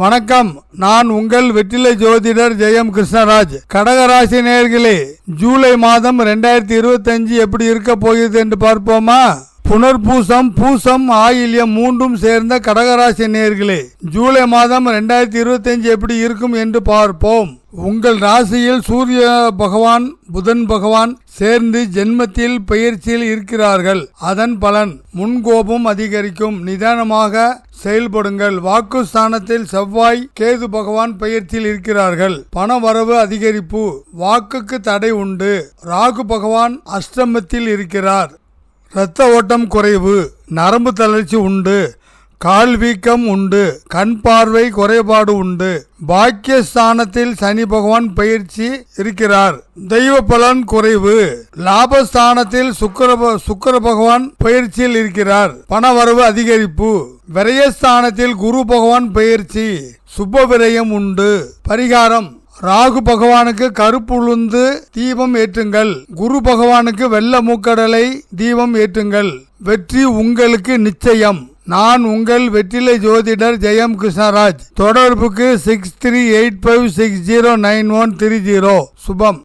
வணக்கம். நான் உங்கள் வெற்றிலை ஜோதிடர் ஜெயம் கிருஷ்ணராஜ். கடகராசி நேர்களே ஜூலை மாதம் ரெண்டாயிரத்தி இருபத்தஞ்சு எப்படி இருக்க போகுது என்று பார்ப்போமா? புனர்பூசம் பூசம் ஆயில்யம் மூன்றும் சேர்ந்த கடகராசி நேர்களே ஜூலை மாதம் ரெண்டாயிரத்தி இருபத்தஞ்சு எப்படி இருக்கும் என்று பார்ப்போம். உங்கள் ராசியில் சூரிய பகவான் புதன் பகவான் சேர்ந்து ஜென்மத்தில் பயிற்சியில் இருக்கிறார்கள். அதன் பலன் முன்கோபம் அதிகரிக்கும். நிதானமாக செயல்படுங்கள். வாக்கு ஸ்தானத்தில் செவ்வாய் கேது பகவான் பயிற்சியில் இருக்கிறார்கள். பண வரவு அதிகரிப்பு. வாக்குக்கு தடை உண்டு. ராகு பகவான் அஷ்டமத்தில் இருக்கிறார். இரத்த ஓட்டம் குறைவு நரம்பு தளர்ச்சி உண்டு கால் வீக்கம் உண்டு கண் பார்வை குறைபாடு உண்டு. பாக்கியஸ்தானத்தில் சனி பகவான் பயிற்சி இருக்கிறார். தெய்வ பலன் குறைவு லாபஸ்தானத்தில் சுக்கர சுக்கர சுக்கிர பகவான் பயிற்சியில் இருக்கிறார். பண வரவு அதிகரிப்பு விரயஸ்தானத்தில் குரு பகவான் பயிற்சி சுப விரயம் உண்டு. பரிகாரம் ராகு பகவானுக்கு கருப்பு உளுந்து தீபம் ஏற்றுங்கள். குரு பகவானுக்கு வெள்ள மூக்கடலை தீபம் ஏற்றுங்கள். வெற்றி உங்களுக்கு நிச்சயம். நான் உங்கள் வெற்றிலை ஜோதிடர் ஜெயம் கிருஷ்ணராஜ். தொடர்புக்கு six three eight five six zero nine one three zero சுபம்.